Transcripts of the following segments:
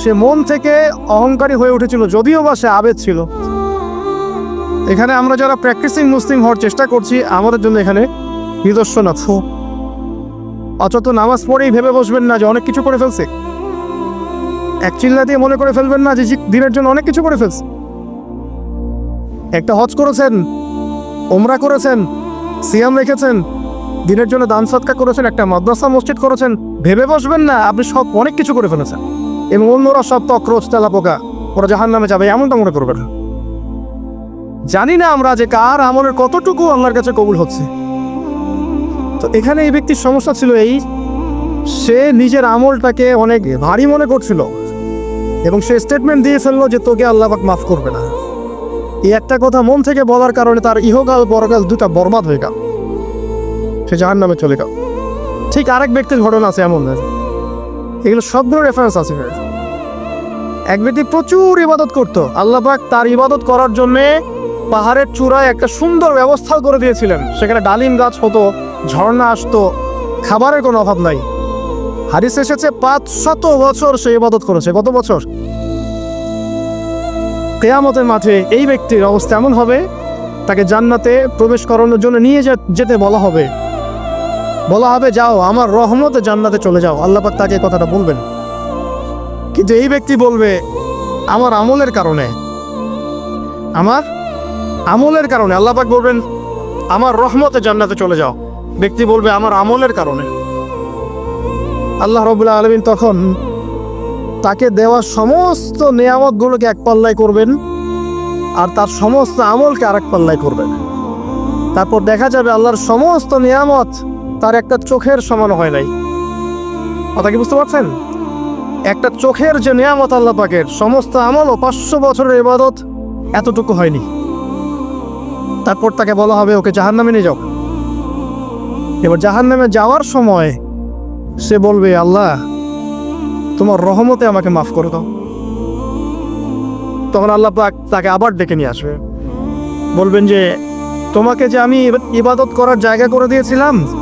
সে মন থেকে অহংকারী হয়ে উঠেছিল, যদিও বা সে আবেদ ছিল। এখানে আমরা যারা প্র্যাকটিসিং মুসলিম হওয়ার চেষ্টা করছি, আমাদের জন্য এখানে নিদর্শন আছে। অচত নামাজ পড়েই ভেবে বসবেন না যে অনেক কিছু করে ফেলছে। এক চিল্লা দিয়ে মনে করে ফেলবেন না যে দিনের জন্য অনেক কিছু করে ফেলছে। একটা হজ করেছেন ওমরা করেছেন, সিয়াম রেখেছেন, দিনের জন্য দান সৎকা করেছেন, একটা মাদ্রাসা মসজিদ করেছেন, ভেবে বসবেন না, আপনি সব অনেক কিছু করে ফেলেছেন। এবং অন্যরা সব তক্রোচ তেলা পোকা ওরা জাহান নামে যাবে, এমনটা মনে করবেন। জানি না আমরা যে কার আমলের কতটুকু আল্লাহর কাছে কবুল হচ্ছে। তো এখানে এই ব্যক্তির সমস্যা ছিল এই, সে নিজের আমলটাকে অনেক ভারী মনে করছিল এবং সে স্টেটমেন্ট দিয়ে ফেলল যে তোকে আল্লাহ পাক মাফ করবে না। এই একটা কথা মন থেকে বলার কারণে তার ইহকাল, পরকাল দুটা বরবাদ হয়ে গেল। সে জাহান নামে চলে গেল। ঠিক আরেক ব্যক্তির ঘটনা আছে এমন। এগুলো সবগুলো রেফারেন্স আছে। এক ব্যক্তি প্রচুর ইবাদত করত। আল্লাহ পাক তার ইবাদত করার জন্যে পাহাড়ের চূড়ায় একটা সুন্দর ব্যবস্থা করে দিয়েছিলেন। সেখানে ডালিম গাছ হতো, ঝর্ণা আসতো, খাবারের কোনো অভাব নাই। হাদিস এসেছে, পাঁচ শত বছর সে ইবাদত করেছে। কত বছর? কেয়ামতের মাঠে এই ব্যক্তির অবস্থা এমন হবে, তাকে জান্নাতে প্রবেশ করানোর জন্য নিয়ে যেতে বলা হবে। বলা হবে, যাও, আমার রহমতে জান্নাতে চলে যাও। আল্লাহ পাক তাকে কথাটা বলবেন। কিন্তু এই ব্যক্তি বলবে, আমার আমলের কারণে। আমার আমলের কারণে। আল্লাহ পাক বলবেন, আমার রহমতে জান্নাতে চলে যাও। ব্যক্তি বলবে, আমার আমলের কারণে। আল্লাহ রবুল্লাহ আলমিন তখন তাকে দেওয়া সমস্ত নিয়ামতগুলোকে এক পাল্লায় করবেন আর তার সমস্ত আমলকে আরেক পাল্লায় করবেন। তারপর দেখা যাবে, আল্লাহর সমস্ত নিয়ামত তার একটা চোখের সমান হয় নাই। কথা কি বুঝতে পারছেন? একটা চোখের যে নিয়ামত আল্লাহ পাকের, সমস্ত আমল ও পাঁচশো বছরের ইবাদত এতটুকু হয়নি। তারপর তাকে বলা হবে, ওকে জাহান নামে নিয়ে যাও। এবার জাহান নামে যাওয়ার সময় সে বলবে, আল্লাহ, তোমার রহমতে আমাকে মাফ করে দাও। তখন আল্লাহ পাক তাকে আবার ডেকে নিয়ে আসবে। বলবেন যে, তোমাকে যে আমি ইবাদত করার জায়গা করে দিয়েছিলাম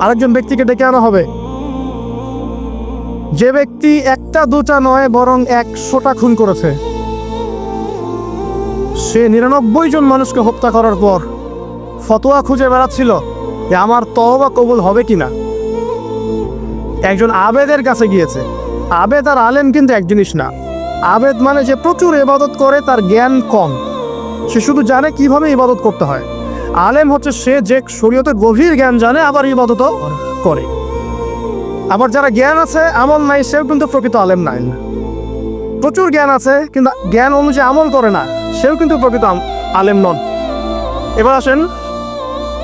আরেকজন ব্যক্তিকে ডেকে আনা হবে। যে ব্যক্তি একটা, দুটা নয়, বরং একশোটা খুন করেছে। সে নিরানব্বই জন মানুষকে হত্যা করার পর ফতোয়া খুঁজে বেড়াচ্ছিল যে আমার তহবা কবুল হবে কিনা। একজন আবেদের কাছে গিয়েছে। আবেদ আর আলেম কিন্তু এক জিনিস না। আবেদ মানে যে প্রচুর ইবাদত করে, তার জ্ঞান কম। সে শুধু জানে কীভাবে ইবাদত করতে হয়। আলেম হচ্ছে সে যে শরীয়তের গভীর জ্ঞান জানে আবার ইবাদতও করে। আবার যারা জ্ঞান আছে আমল নাই সেও কিন্তু প্রকৃত আলেম নাই। প্রচুর জ্ঞান আছে কিন্তু জ্ঞান অনুযায়ী আমল করে না সেও কিন্তু প্রকৃত আলেম নন। এবার আসেন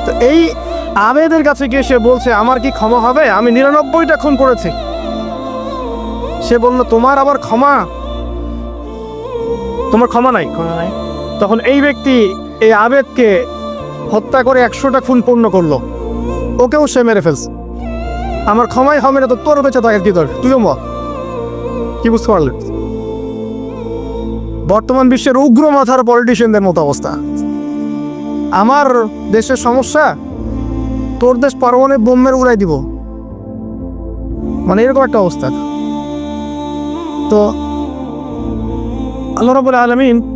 তো এই আবেদের কাছে গিয়ে সে বলছে আমার কি ক্ষমা হবে? আমি নিরানব্বইটা খুন করেছি। সে বলল তোমার আবার ক্ষমা? তোমার ক্ষমা নাই। ক্ষমা নাই। তখন এই ব্যক্তি এই আবেদকে হত্যা করে একশোটা খুন পূর্ণ করল। ওকেও সে মেরে ফেলছে। আমার ক্ষমাই হবে না তো তোর বেঁচে থাকার কি দর তুইও মত কি বুঝতে পারলে? বর্তমান বিশ্বের উগ্র মাথার পলিটিশিয়ানদের মতো অবস্থা। আমার দেশের সমস্যা, তোর দেশ পারমাণবিক বোমের উড়াই দিব। মানে এরকম একটা অবস্থা। তো আল্লাহ রবুল আলমিন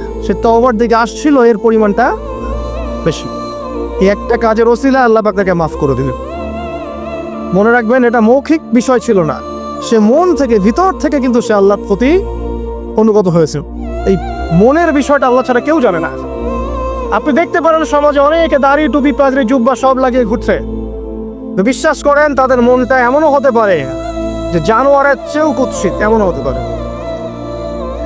সে তওবার দিকে আসছিল, এর পরিমাণটা বেশি। এই একটা কাজের ওসিলা আল্লাহ পাক তাকে মাফ করে দিলেন। মনে রাখবেন, এটা মৌখিক বিষয় ছিল না। সে মন থেকে, ভিতর থেকে কিন্তু সে আল্লাহর প্রতি অনুগত হয়েছে। এই মনের বিষয়টা আল্লাহ ছাড়া কেউ জানে না। আপনি দেখতে পারেন, সমাজে অনেকে দাড়ি, টুপি পাজরি জুব্বা সব লাগিয়ে ঘুরছে। তো বিশ্বাস করেন, তাদের মনটা এমনও হতে পারে যে জানোয়ারের চেয়েও কুৎসিত, এমনও হতে পারে।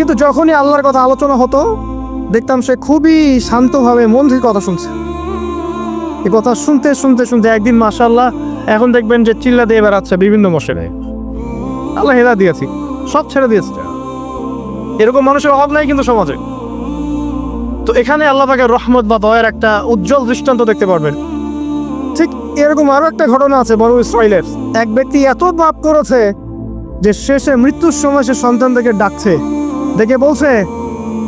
কিন্তু যখনই আল্লাহর কথা আলোচনা হতো, দেখতাম সে খুবই শান্তভাবে মন থেকে কথা শুনছে। এই কথা শুনতে শুনতে শুনতে একদিন মাশাল্লাহ এখন দেখবেন যে চিল্লা দিয়ে বেড়াচ্ছে বিভিন্ন মশারে আল্লাহ হেদা দিয়েছি, সব ছেড়ে দিয়েছে। এরকম মানুষের অভাব নাই কিন্তু সমাজে। তো এখানে আল্লাহ পাকের রহমত বা দয়ের একটা উজ্জ্বল দৃষ্টান্ত দেখতে পারবেন। ঠিক এরকম আরও একটা ঘটনা আছে বড় ইসরায়েলের এক ব্যক্তি এত পাপ করেছে যে শেষে মৃত্যুর সময় সে সন্তানদেরকে ডাকছে দেখে বলছে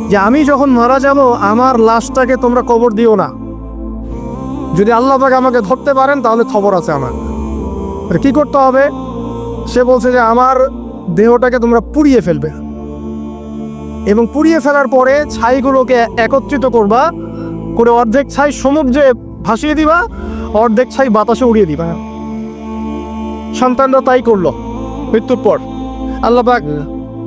যে আমি যখন মারা যাব, আমার লাশটাকে তোমরা কবর দিও না। যদি আল্লাহ পাক আমাকে ধরতে পারেন, তাহলে খবর আছে আমার। কি করতে হবে? সে বলছে যে আমার দেহটাকে তোমরা পুড়িয়ে ফেলবে। এবং পুড়িয়ে ফেলার পরে ছাইগুলোকে একত্রিত করবা, করে অর্ধেক ছাই সমুদ্রে ভাসিয়ে দিবা, অর্ধেক ছাই বাতাসে উড়িয়ে দিবা। সন্তানরা তাই করল। মৃত্যুর পর আল্লাহ পাক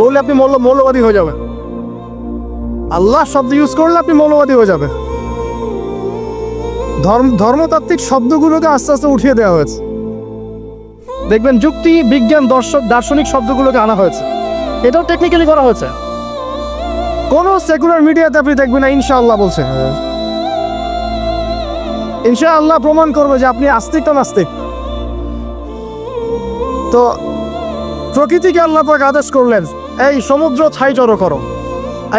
বললে আপনি মৌল মৌলবাদী হয়ে যাবেন। আল্লাহ শব্দ ইউজ করলে আপনি মৌলবাদী হয়ে যাবেন। ধর্ম ধর্মতাত্ত্বিক শব্দগুলোকে আস্তে আস্তে উঠিয়ে দেওয়া হয়েছে। দেখবেন যুক্তি, বিজ্ঞান, দর্শক, দার্শনিক শব্দগুলোকে আনা হয়েছে। এটাও টেকনিক্যালি করা হয়েছে। কোনো সেকুলার মিডিয়াতে আপনি দেখবেন না, ইনশাআল্লাহ বলছে। ইনশাআল্লাহ প্রমাণ করবে যে আপনি আস্তিক তো নাস্তিক। তো প্রকৃতিকে আল্লাহ পাক আদেশ করলেন এই সমুদ্র ছাই জড়ো করো।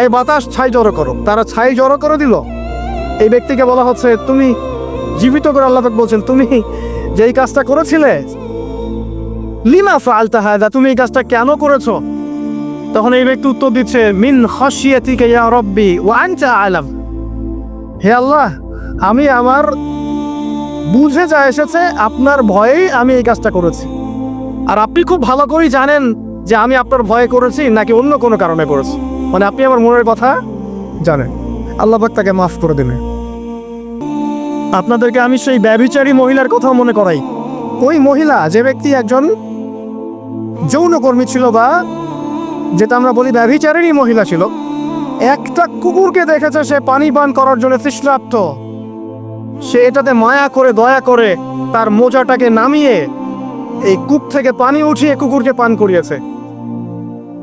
এই বাতাস ছাই জড়ো করো। তারা ছাই জড়ো করে দিল। এই ব্যক্তিকে বলা হচ্ছে, তুমি জীবিত করে আল্লাহ বলছেন, তুমি যে এই কাজটা করেছিলে, লিমা ফালতা হায়দা তুমি এই কাজটা কেন করেছ? তখন এই ব্যক্তি উত্তর দিচ্ছে, মিন খসিয়াতিকে ইয়া রব্বি ওয়া আনতা আলাম। হে আল্লাহ, আমি আমার বুঝে যা এসেছে, আপনার ভয়েই আমি এই কাজটা করেছি। আর আপনি খুব ভালো করেই জানেন যে আমি আপনার ভয়ে করেছি নাকি অন্য কোনো কারণে করেছি? মানে আপনি আমার মনের কথা জানেন। আল্লাহ পাক তাকে মাফ করে দেবে আপনাদেরকে আমি সেই ব্যভিচারী মহিলার কথা মনে করাই। ওই মহিলা, যে ব্যক্তি একজন যৌনকর্মী ছিল বা যেটা আমরা বলি ব্যভিচারেরই মহিলা ছিল, একটা কুকুরকে দেখেছে, সে পানি পান করার জন্য তৃষ্ণার্ত। সে এটাতে মায়া করে, দয়া করে তার মোজাটাকে নামিয়ে এই কূপ থেকে পানি উঠিয়ে কুকুরকে পান করিয়েছে।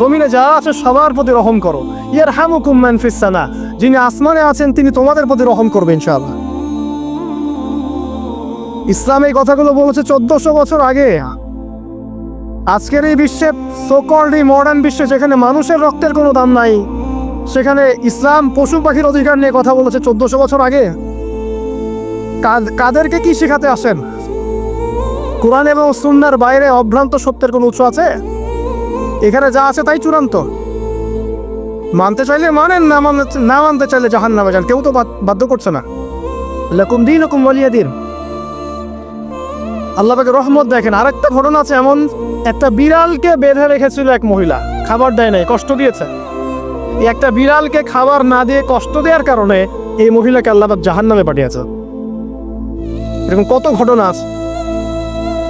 জমিনে যারা আছে সবার প্রতি রহম করো। ইয়ারহামুকুম মান ফিস সামা। যিনি আসমানে আছেন, তিনি তোমাদের প্রতি রহম করবেন ইনশাআল্লাহ। ইসলাম এই কথাগুলো বলেছে চোদ্দশো বছর আগে। আজকের এই বিশ্বে সোকল্ড মডার্ন বিশ্বে যেখানে মানুষের রক্তের কোনো দাম নাই, সেখানে ইসলাম পশু পাখির অধিকার নিয়ে কথা বলেছে চোদ্দশো বছর আগে। কাদ- কাদেরকে কি শেখাতে আসেন? কোরআন এবং সুন্নার বাইরে অভ্রান্ত সত্যের কোনো উৎস আছে? এখানে যা আছে তাই চূড়ান্ত। মানতে চাইলে মানেন, না মানতে না মানতে চাইলে জাহান নামে যান। কেউ তো বাধ্য করছে না। লকুম দিন হুকুম বলিয়া দিন। আল্লাহ পাকে রহমত দেখেন, আরেকটা ঘটনা আছে এমন, একটা বিড়ালকে বেঁধে রেখেছিল এক মহিলা। খাবার দেয় নাই, কষ্ট দিয়েছে। একটা বিড়ালকে খাবার না দিয়ে কষ্ট দেওয়ার কারণে এই মহিলাকে আল্লাহ জাহান নামে পাঠিয়েছে। এরকম কত ঘটনা আছে।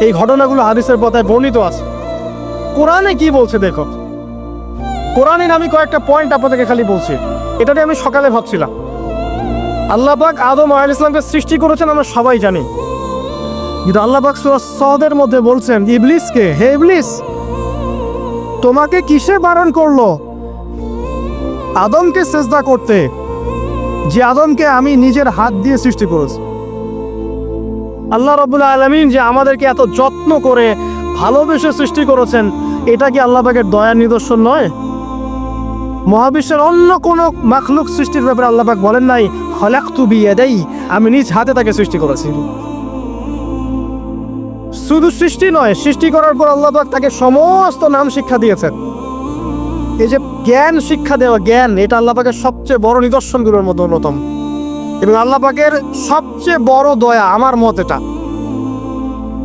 এই ঘটনাগুলো হাদিসের পথায় বর্ণিত আছে। কোরআনে কি বলছে দেখো? কোরআনের আমি কয়েকটা পয়েন্ট আপনাদেরকে খালি বলছি। এটাতে আমি সকালে ভাবছিলাম। আল্লাহ পাক আদম আল ইসলামকে সৃষ্টি করেছেন, আমরা সবাই জানি। কিন্তু আল্লাহ পাক সূরা সদের মধ্যে বলছেন, ইবলিসকে, হে ইবলিস, তোমাকে কিসে বারণ করল? আদমকে সেজদা করতে, যে আদমকে আমি নিজের হাত দিয়ে সৃষ্টি করেছি। আল্লাহ রবুল্লা আলমিন যে আমাদেরকে এত যত্ন করে ভালোবেসে সৃষ্টি করেছেন, এটা কি আল্লাহ পাকের দয়ার নিদর্শন নয়? মহাবিশ্বের অন্য কোনো মাখলুক সৃষ্টির ব্যাপারে আল্লাহ পাক বলেন নাই হলাক তু বিয়ে দেই আমি নিজ হাতে তাকে সৃষ্টি করেছি। শুধু সৃষ্টি নয়, সৃষ্টি করার পর আল্লাহ পাক তাকে সমস্ত নাম শিক্ষা দিয়েছেন। এই যে জ্ঞান শিক্ষা দেওয়া, জ্ঞান, এটা আল্লাহ পাকের সবচেয়ে বড় নিদর্শনগুলোর মধ্যে অন্যতম। এবং আল্লাহ পাকের সবচেয়ে বড় দয়া আমার মত এটা।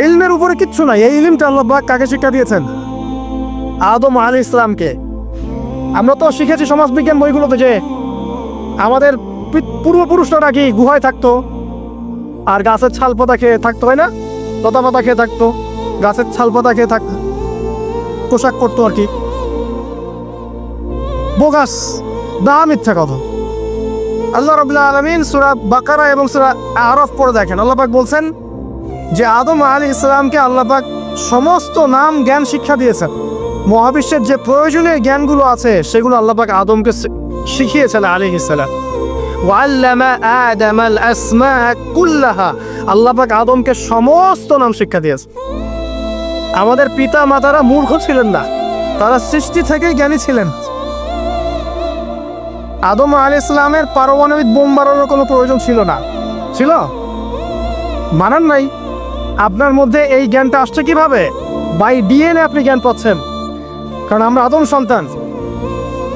এলমের উপরে কিচ্ছু নাই। এই ইলিমটা আল্লাহ পাক কাকে শিক্ষা দিয়েছেন? আদম আলী ইসলামকে। আমরা তো শিখেছি সমাজবিজ্ঞান বইগুলোতে যে আমাদের পূর্বপুরুষরা নাকি গুহায় থাকতো? আর গাছের ছাল পাতা খেয়ে থাকতো হয় না? লতা পাতা খেয়ে থাকতো। গাছের ছাল পাতা খেয়ে থাকতো পোশাক করতো আর কি। বোগাস, দা মিথ্যা কথা। আল্লাহ রবুল্লাহ আলমিন সুরা বাকারা এবং সুরা আরফ পড়ে দেখেন। আল্লাহবাক বলছেন যে আদম আলী ইসলামকে আল্লাহ পাক সমস্ত নাম জ্ঞান শিক্ষা দিয়েছেন। মহাবিশ্বের যে প্রয়োজনীয় জ্ঞানগুলো আছে, সেগুলো আল্লাহ পাক আদমকে শিখিয়েছেন আলী ইসলাম ওয়াল্লামা আদম আল আসমা কুল্লাহা। আল্লাহ আদমকে সমস্ত নাম শিক্ষা দিয়েছে আমাদের পিতা মাতারা মূর্খ ছিলেন না, তারা সৃষ্টি থেকেই জ্ঞানী ছিলেন। আদম আলী ইসলামের পারমাণবিক বোম বানানোর কোনো প্রয়োজন ছিল না। ছিল? মানান নাই। আপনার মধ্যে এই জ্ঞানটা আসছে কীভাবে? বাই ডিএনএ আপনি জ্ঞান পাচ্ছেন। কারণ আমরা আদম সন্তান।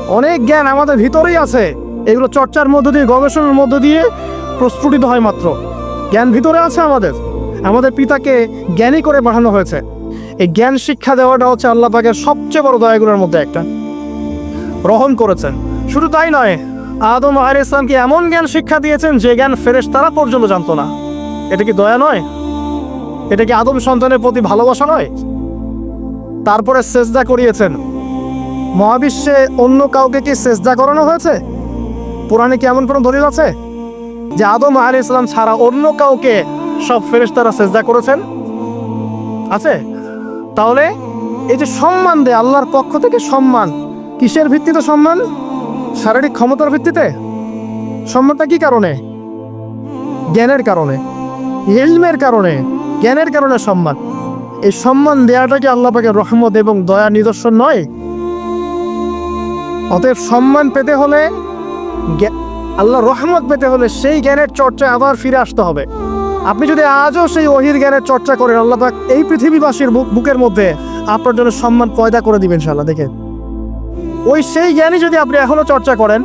অনেক জ্ঞান আমাদের ভিতরেই আছে। এগুলো চর্চার মধ্য দিয়ে, গবেষণার মধ্য দিয়ে প্রস্ফুটিত হয় মাত্র। জ্ঞান ভিতরে আছে আমাদের। আমাদের পিতাকে জ্ঞানী করে পাঠানো হয়েছে। এই জ্ঞান শিক্ষা দেওয়াটা হচ্ছে আল্লাহ পাকের সবচেয়ে বড় দয়াগুলোর মধ্যে একটা। গ্রহণ করেছেন। শুধু তাই নয়, আদম আহ ইসলামকে এমন জ্ঞান শিক্ষা দিয়েছেন যে জ্ঞান ফেরেশ তারা পর্যন্ত জানতো না। এটা কি দয়া নয়? এটা কি আদম সন্তানের প্রতি ভালোবাসা নয়? তারপরে সেজদা করিয়েছেন। মহাবিশ্বে অন্য কাউকে কি সেজদা করানো হয়েছে? পুরাণে কি এমন কোনো দলিল আছে? যে আদম আহ ইসলাম ছাড়া অন্য কাউকে সব ফেরেশতারা সেজদা করেছেন? আছে? তাহলে এই যে সম্মান দেয়, আল্লাহর পক্ষ থেকে সম্মান, কিসের ভিত্তিতে সম্মান? শারীরিক ক্ষমতার ভিত্তিতে? সম্মানটা কি কারণে? জ্ঞানের কারণে? ইলমের কারণে? জ্ঞানের কারণে সম্মান। এই সম্মান দেওয়াটা কি আল্লাহ পাকের রহমত এবং দয়া নিদর্শন নয়? অতএব সম্মান পেতে হলে আল্লাহ রহমত পেতে হলে সেই জ্ঞানের চর্চায় আবার ফিরে আসতে হবে। আপনি যদি আজও সেই অহির জ্ঞানের চর্চা করেন, আল্লাহ পাক এই পৃথিবীবাসীর বুক- বুকের মধ্যে আপনার জন্য সম্মান পয়দা করে দিবেন ইনশাআল্লাহ, দেখেন। ওই সেই জ্ঞানই যদি আপনি এখনও চর্চা করেন